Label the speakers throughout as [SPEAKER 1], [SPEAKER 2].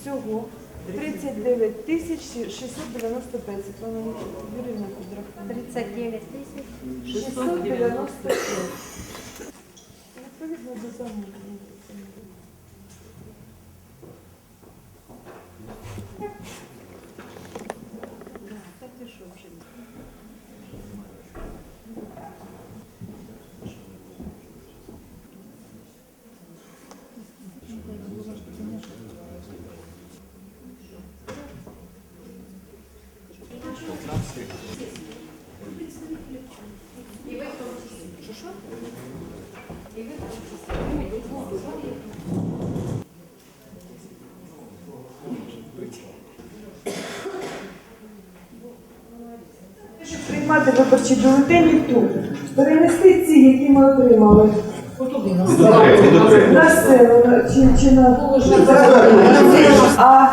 [SPEAKER 1] Всього 39 тисяч 695. Світлана Юрівна підрахує.
[SPEAKER 2] 39 тисяч.
[SPEAKER 1] 695. Відповідно до замовлення. Щоб приймати виборчі бюлетені тут, перенести ці, які ми отримали. На сцену на- чи, чи на а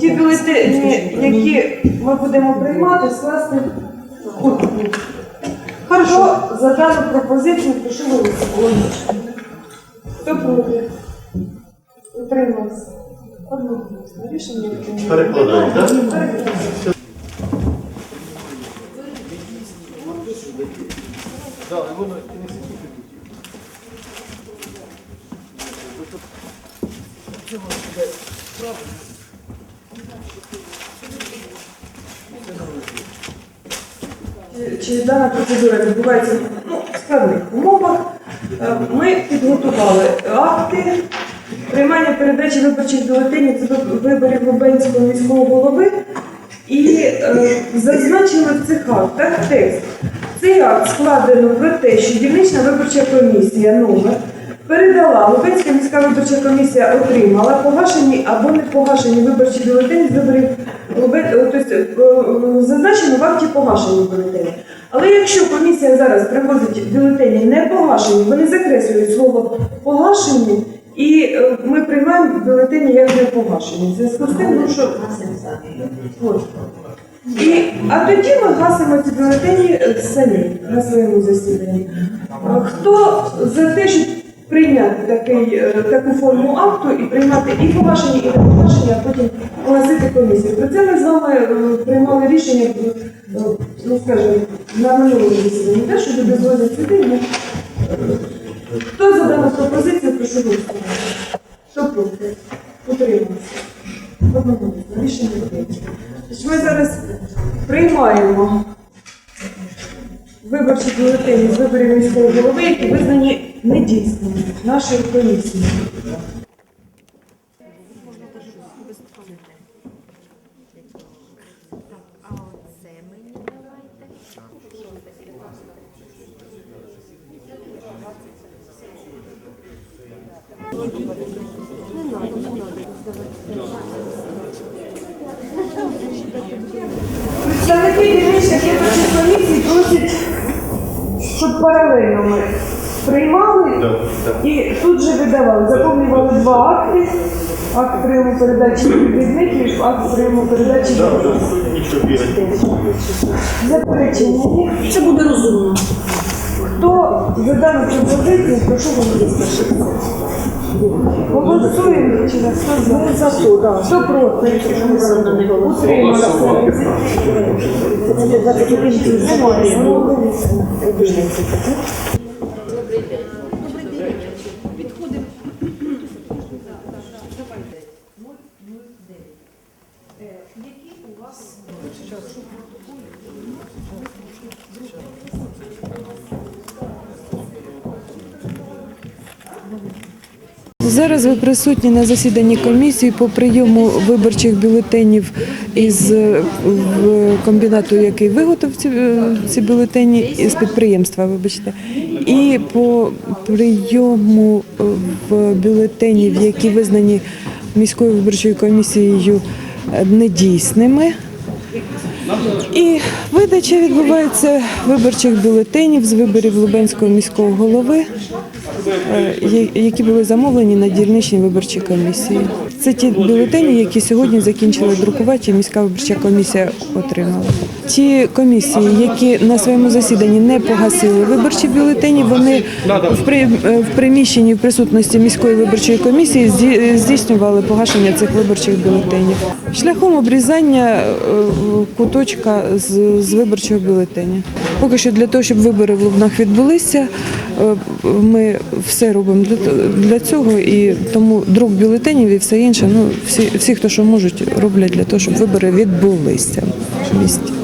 [SPEAKER 1] ті бюлетені, які ми будемо приймати, скласти в. Хорошо, за дану пропозицію прошу голосувати. Хто проти? Утримався. Одноголосно. Рішення.
[SPEAKER 3] Перекладають, так?
[SPEAKER 1] Перекладають. Чи- Чи дана процедура відбувається ну, в складних умовах? Е, Ми підготували акти приймання передачі виборчих бюлетенів виб- виборів Лубенського міського голови і е, зазначили в цих актах текст. Цей акт складено про те, що дільнична виборча комісія номер передала Лубенська міська виборча комісія отримала погашені або не погашені виборчі бюлетені з виборів е, тобто, е, зазначено в акті погашені бюлетені. Але якщо комісія зараз привозить бюлетені не погашені, вони закреслюють слово погашені, і е, ми приймаємо бюлетені як не погашені. В зв'язку з тим, ну, що. І, а тоді ми гасимо ці бюлетені е, самі на своєму засіданні. Хто за те, щоб прийняти такий, е, таку форму акту і приймати і погашені, і не погашені, а потім оголосити комісію. Про це ми з вами приймали рішення, ну скажімо, на минулому засіданні, те, що люди згодять сюди. ну, Хто за дану пропозицію, прошу голосувати. Хто проти? Утримався. Одноголосно. Рішення прийнято. Тож Ми зараз приймаємо виборчі бюлетені з виборів міського голови, які визнані недійсними нашою комісією. Представники дільничних виборчих комісій просять, щоб паралельно ми приймали і тут же видавали. Заповнювали два акти. Акт прийому передачі відмітів, акт прийому передачі
[SPEAKER 3] бігати.
[SPEAKER 1] Заперечення.
[SPEAKER 4] Це буде розумно.
[SPEAKER 1] Хто за дану пропозицію, прошу голосувати. Голосуємо чи на хто за? За то, да. Хто проти? Утримався.
[SPEAKER 5] Зараз ви присутні на засіданні комісії по прийому виборчих бюлетенів із е, комбінату, який виготовив ці, е, ці бюлетені із підприємства, вибачте, і по прийому е, в бюлетенів, які визнані міською виборчою комісією недійсними. І видача відбувається виборчих бюлетенів з виборів Лубенського міського голови
[SPEAKER 1] е, які були замовлені на дільничній виборчій комісії. Це ті бюлетені, які сьогодні закінчили друкувати, і міська виборча комісія отримала. Ті комісії, які на своєму засіданні не погасили виборчі бюлетені, вони в, е, приміщенні в присутності міської виборчої комісії здійснювали погашення цих виборчих бюлетенів шляхом обрізання е, куточка з, з виборчого бюлетеня. Поки що для того, щоб вибори в Лубнах відбулися, е, ми все робимо для, для цього, і тому друк бюлетенів і все інше. Ну всі, всі, хто що можуть, роблять для того, щоб вибори відбулися в місті.